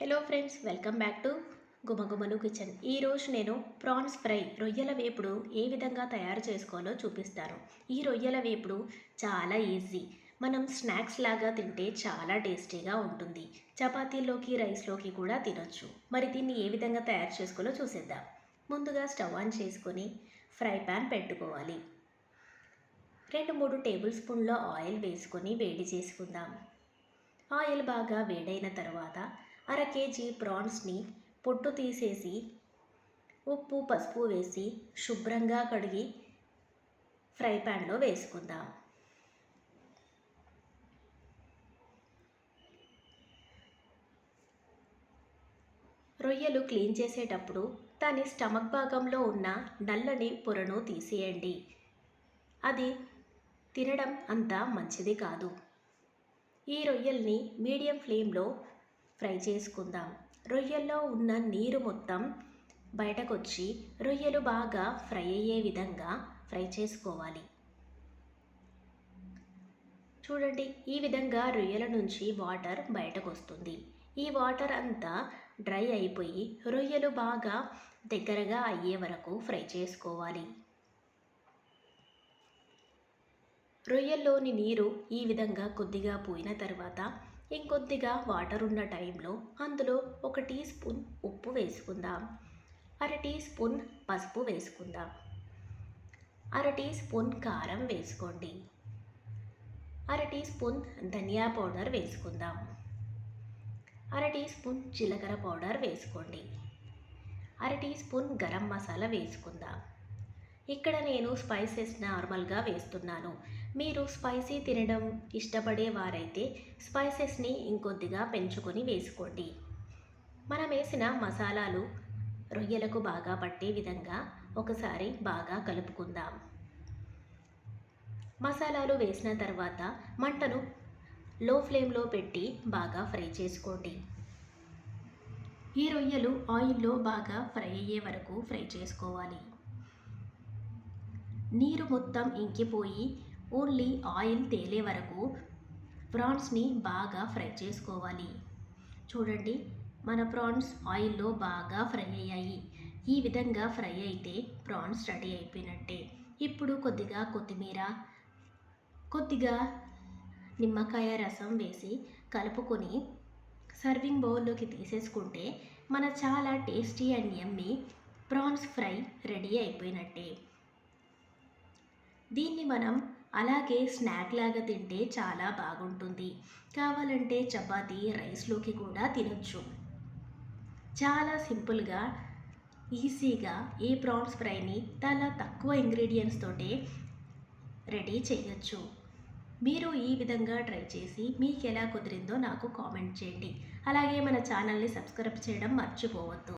Hello friends welcome back to Gumagumalu kitchen ఈరోజు నేను prawns fry రొయ్యల వేపుడు ఏ విధంగా తయారు చేసుకోవాలో చూపిస్తాను. ఈ రొయ్యల వేపుడు చాలా ఈజీ మనం స్నాక్స్ లాగా తింటే చాలా టేస్టీగా ఉంటుంది. చపాతీలోకి రైస్లోకి కూడా తినొచ్చు. మరి దీన్ని ఏ విధంగా తయారు చేసుకోవాలో చూసేద్దాం. ముందుగా స్టవ్ ఆన్ చేసుకొని ఫ్రై ప్యాన్ పెట్టుకోవాలి. రెండు మూడు టేబుల్ స్పూన్ల ఆయిల్ వేసుకొని వేడి చేసుకుందాం. ఆయిల్ బాగా వేడైన తర్వాత అర కేజీ ప్రాన్స్ని పొట్టు తీసేసి ఉప్పు పసుపు వేసి శుభ్రంగా కడిగి ఫ్రై ప్యాన్లో వేసుకుందాం. రొయ్యలు క్లీన్ చేసేటప్పుడు దాని స్టమక్ భాగంలో ఉన్న నల్లని పొరను తీసేయండి. అది తినడం అంత మంచిది కాదు. ఈ రొయ్యల్ని మీడియం ఫ్లేమ్లో ఫ్రై చేసుకుందాం. రొయ్యల్లో ఉన్న నీరు మొత్తం బయటకొచ్చి రొయ్యలు బాగా ఫ్రై అయ్యే విధంగా ఫ్రై చేసుకోవాలి. చూడండి ఈ విధంగా రొయ్యల నుంచి వాటర్ బయటకు వస్తుంది ఈ వాటర్ అంతా డ్రై అయిపోయి రొయ్యలు బాగా దగ్గరగా అయ్యే వరకు ఫ్రై చేసుకోవాలి. రొయ్యల్లోని నీరు ఈ విధంగా కొద్దిగా పోయిన తర్వాత ఇంకొద్దిగా వాటర్ ఉన్న టైంలో అందులో ఒక టీ స్పూన్ ఉప్పు వేసుకుందాం. అర టీ స్పూన్ పసుపు వేసుకుందాం. అర టీ స్పూన్ కారం వేసుకోండి. అర టీ స్పూన్ ధనియా పౌడర్ వేసుకుందాం. అర టీ స్పూన్ జీలకర్ర పౌడర్ వేసుకోండి. అర టీ స్పూన్ గరం మసాలా వేసుకుందాం. ఇక్కడ నేను స్పైసెస్ నార్మల్గా వేస్తున్నాను. మీరు స్పైసీ తినడం ఇష్టపడే వారైతే స్పైసెస్ని ఇంకొద్దిగా పెంచుకొని వేసుకోండి. మనం వేసిన మసాలాలు రొయ్యలకు బాగా పట్టే విధంగా ఒకసారి బాగా కలుపుకుందాం. మసాలాలు వేసిన తర్వాత మంటను లో ఫ్లేమ్లో పెట్టి బాగా ఫ్రై చేసుకోండి. ఈ రొయ్యలు ఆయిల్లో బాగా ఫ్రై అయ్యే వరకు ఫ్రై చేసుకోవాలి. నీరు మొత్తం ఇంకిపోయి ఓన్లీ ఆయిల్ తేలే వరకు ప్రాన్స్ని బాగా ఫ్రై చేసుకోవాలి. చూడండి మన ప్రాన్స్ ఆయిల్లో బాగా ఫ్రై అయ్యాయి. ఈ విధంగా ఫ్రై అయితే ప్రాన్స్ రెడీ అయిపోయినట్టే. ఇప్పుడు కొద్దిగా కొత్తిమీర కొద్దిగా నిమ్మకాయ రసం వేసి కలుపుకొని సర్వింగ్ బౌల్లోకి తీసేసుకుంటే మన చాలా tasty and yummy prawns fry ready అయిపోయినట్టే. దీన్ని మనం అలాగే స్నాక్ లాగా తింటే చాలా బాగుంటుంది. కావాలంటే చపాతీ రైస్లోకి కూడా తినొచ్చు. చాలా సింపుల్గా ఈజీగా ఈ ప్రాన్స్ ఫ్రైని చాలా తక్కువ ఇంగ్రీడియంట్స్ తోటే రెడీ చేయొచ్చు. మీరు ఈ విధంగా ట్రై చేసి మీకు ఎలా కుదిరిందో నాకు కామెంట్ చేయండి. అలాగే మన ఛానల్ని సబ్స్క్రైబ్ చేయడం మర్చిపోవద్దు.